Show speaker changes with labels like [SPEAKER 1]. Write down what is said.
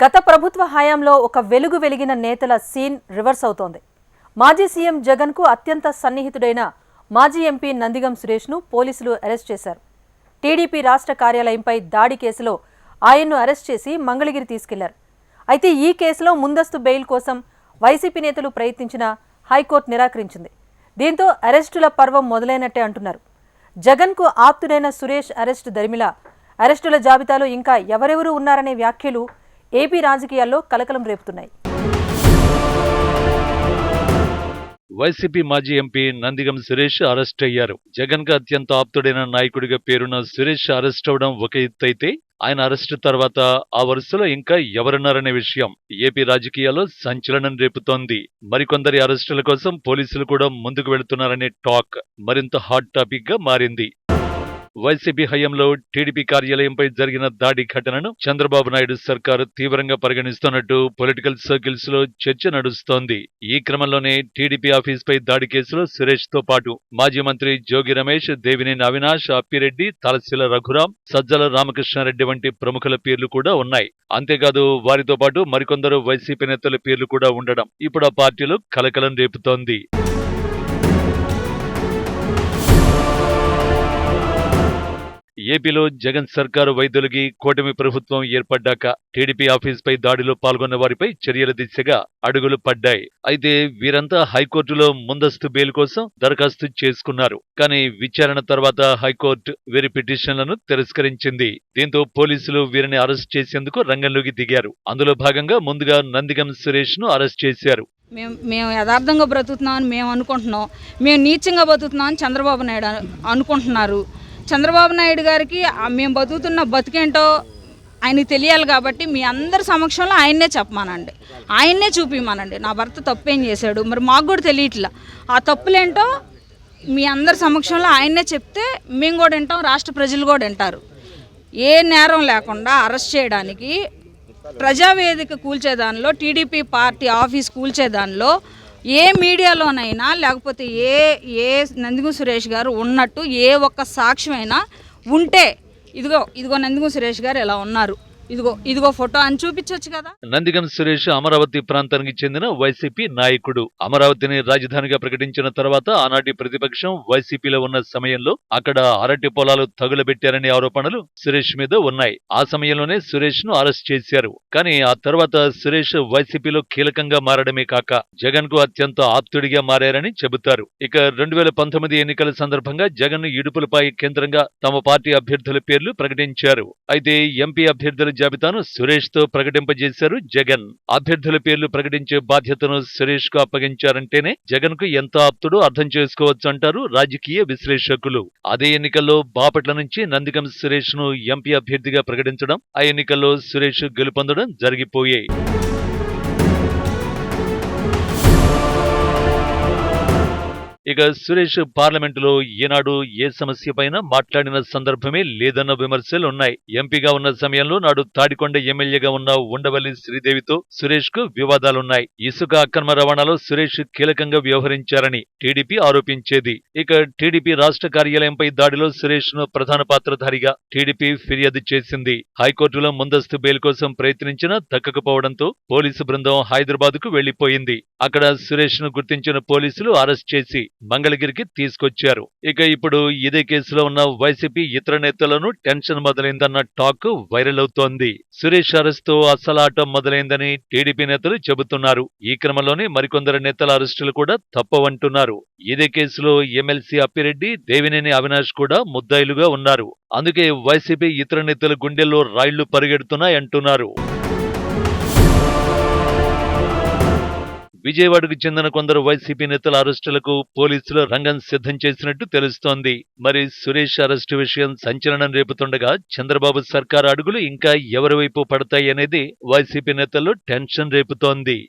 [SPEAKER 1] గత ప్రభుత్వ హయాంలో ఒక వెలుగు వెలిగిన నేతల సీన్ రివర్స్ అవుతోంది. మాజీ సీఎం జగన్కు అత్యంత సన్నిహితుడైన మాజీ ఎంపీ నందిగం సురేష్ను పోలీసులు అరెస్ట్ చేశారు. టీడీపీ రాష్ట్ర కార్యాలయంపై దాడి కేసులో ఆయన్ను అరెస్ట్ చేసి మంగళగిరి తీసుకెళ్ళారు. అయితే ఈ కేసులో ముందస్తు బెయిల్ కోసం వైసీపీ నేతలు ప్రయత్నించిన హైకోర్టు నిరాకరించింది. దీంతో అరెస్టుల పర్వం మొదలైనట్టే అంటున్నారు. జగన్కు ఆప్తుడైన సురేష్ అరెస్టు దరిమిలా అరెస్టుల జాబితాలో ఇంకా ఎవరెవరు ఉన్నారనే వ్యాఖ్యలు ఏపీ రాజకీయాల్లో కలకలం రేపుతున్నాయి.
[SPEAKER 2] వైసీపీ మాజీ ఎంపీ నందిగం సురేష్ అరెస్ట్ అయ్యారు. జగన్కు అత్యంత ఆప్తుడైన నాయకుడిగా పేరున్న సురేష్ అరెస్ట్ అవడం ఒక ఎత్తు అయితే ఆయన అరెస్టు తర్వాత ఆ వరుసలో ఇంకా ఎవరున్నారనే విషయం ఏపీ రాజకీయాల్లో సంచలనం రేపుతోంది. మరికొందరి అరెస్టుల కోసం పోలీసులు కూడా ముందుకు వెళుతున్నారనే టాక్ మరింత హాట్ టాపిక్గా మారింది. వైసీపీ హయాంలో టీడీపీ కార్యాలయంపై జరిగిన దాడి ఘటనను చంద్రబాబు నాయుడు సర్కారు తీవ్రంగా పరిగణిస్తున్నట్టు పొలిటికల్ సర్కిల్స్లో చర్చ నడుస్తోంది. ఈ క్రమంలోనే టీడీపీ ఆఫీస్పై దాడి కేసులో సురేష్తో పాటు మాజీ మంత్రి జోగి రమేష్ దేవినేని అవినాష్ అప్పిరెడ్డి తలశీల రఘురాం సజ్జల రామకృష్ణారెడ్డి వంటి ప్రముఖుల పేర్లు కూడా ఉన్నాయి. అంతేకాదు వారితో పాటు మరికొందరు వైసీపీ నేతల పేర్లు కూడా ఉండడం ఇప్పుడు ఆ పార్టీలో కలకలం రేపుతోంది. ఏపీలో జగన్ సర్కారు వైద్యులకి కూటమి ప్రభుత్వం ఏర్పడ్డాక టీడీపీ ఆఫీస్పై దాడిలో పాల్గొన్న వారిపై చర్యల దిశగా అడుగులు పడ్డాయి. అయితే వీరంతా హైకోర్టులో ముందస్తు బెయిల్ కోసం దరఖాస్తు చేసుకున్నారు. కానీ విచారణ తర్వాత హైకోర్టు వీరి పిటిషన్లను తిరస్కరించింది. దీంతో పోలీసులు వీరిని అరెస్ట్ చేసేందుకు రంగంలోకి దిగారు. అందులో భాగంగా ముందుగా నందిగం సురేష్ను అరెస్ట్ చేశారు.
[SPEAKER 3] మేము మేము యథార్థంగా బ్రతుకుతున్నామని మేము అనుకుంటున్నాం. మేము నీచంగా బతుకుతున్నామని చంద్రబాబు నాయుడు అనుకుంటున్నారు. చంద్రబాబు నాయుడు గారికి మేము బతుకుతున్న బతికేంటో ఆయనకి తెలియాలి కాబట్టి మీ అందరి సమక్షంలో ఆయన్నే చెప్పమానండి. ఆయన్నే చూపిమానండి. నా భర్త తప్పేం చేశాడు? మరి మాకు కూడా తెలియట్లా. ఆ తప్పులేంటో మీ అందరి సమక్షంలో ఆయన్నే చెప్తే మేము కూడా వింటాం రాష్ట్ర ప్రజలు కూడా వింటారు. ఏ నేరం లేకుండా అరెస్ట్ చేయడానికి ప్రజావేదిక కూల్చేదానిలో టీడీపీ పార్టీ ఆఫీస్ కూల్చేదానిలో ఏ మీడియాలోనైనా లేకపోతే ఏ ఏ నందిగు సురేష్ గారు ఉన్నట్టు ఏ ఒక్క సాక్ష్యమైనా ఉంటే ఇదిగో ఇదిగో నందిగు సురేష్ గారు ఎలా ఉన్నారు. ఇదిగో ఇదిగో ఫోటో అని చూపించవచ్చు కదా.
[SPEAKER 2] నందిగం సురేష్ అమరావతి ప్రాంతానికి చెందిన వైసీపీ నాయకుడు. అమరావతిని రాజధానిగా ప్రకటించిన తర్వాత ఆనాటి ప్రతిపక్షం వైసీపీలో ఉన్న సమయంలో అక్కడ అరటి పొలాలు తగులబెట్టారనే ఆరోపణలు సురేష్ మీద ఉన్నాయి. ఆ సమయంలోనే సురేష్ను అరెస్ట్ చేశారు. కానీ ఆ తర్వాత సురేష్ వైసీపీలో కీలకంగా మారడమే కాక జగన్కు అత్యంత ఆప్తుడిగా మారారని చెబుతారు. ఇక రెండు వేల పంతొమ్మిది ఎన్నికల సందర్భంగా జగన్ ఇడుపులపై కేంద్రంగా తమ పార్టీ అభ్యర్థుల పేర్లు ప్రకటించారు. అయితే ఎంపీ అభ్యర్థుల జాబితాను సురేష్తో ప్రకటింపజేశారు జగన్. అభ్యర్థుల పేర్లు ప్రకటించే బాధ్యతను సురేష్కు అప్పగించారంటేనే జగన్కు ఎంత ఆప్తుడో అర్థం చేసుకోవచ్చు అంటారు రాజకీయ విశ్లేషకులు. అదే ఎన్నికల్లో బాపట్ల నుంచి నందిగం సురేష్ను ఎంపీ అభ్యర్థిగా ప్రకటించడం ఆ ఎన్నికల్లో సురేష్ గెలుపొందడం జరిగిపోయాయి. ఇక సురేష్ పార్లమెంటులో ఈనాడు ఏ సమస్యపైన మాట్లాడిన సందర్భమే లేదన్న విమర్శలు ఉన్నాయి. ఎంపీగా ఉన్న సమయంలో నాడు తాడికొండ ఎమ్మెల్యేగా ఉన్న ఉండవల్లి శ్రీదేవితో సురేష్కు వివాదాలున్నాయి. ఇసుక అక్రమ రవాణాలో సురేష్ కీలకంగా వ్యవహరించారని టీడీపీ ఆరోపించేది. ఇక టీడీపీ రాష్ట్ర కార్యాలయంపై దాడిలో సురేష్ను ప్రధాన పాత్రధారిగా టీడీపీ ఫిర్యాదు చేసింది. హైకోర్టులో ముందస్తు బెయిల్ కోసం ప్రయత్నించినా దక్కకపోవడంతో పోలీసు బృందం హైదరాబాద్కు వెళ్ళిపోయింది అక్కడ సురేష్ను గుర్తించిన పోలీసులు అరెస్ట్ చేసి మంగళగిరికి తీసుకొచ్చారు. ఇక ఇప్పుడు ఇదే కేసులో ఉన్న వైసీపీ ఇతర నేతలను టెన్షన్ మొదలైందన్న టాక్ వైరల్ అవుతోంది. సురేష్ అరెస్టు అస్సలు అసలాటం మొదలైందని టీడీపీ నేతలు చెబుతున్నారు. ఈ క్రమంలోనే మరికొందరు నేతల అరెస్టులు కూడా తప్పవంటున్నారు. ఇదే కేసులో ఎమ్మెల్సీ అప్పిరెడ్డి దేవినేని అవినాష్ కూడా ముద్దాయిలుగా ఉన్నారు. అందుకే వైసీపీ ఇతర నేతల గుండెల్లో రాళ్ళు పరిగెడుతున్నాయంటున్నారు. విజయవాడకు చెందిన కొందరు వైసీపీ నేతల అరెస్టులకు పోలీసులు రంగం సిద్ధం చేసినట్టు తెలుస్తోంది. మరి సురేష్ అరెస్టు విషయం సంచలనం రేపుతుండగా చంద్రబాబు సర్కార్ అడుగులు ఇంకా ఎవరి వైపు పడతాయి అనేది వైసీపీ నేతల్లో టెన్షన్ రేపుతోంది.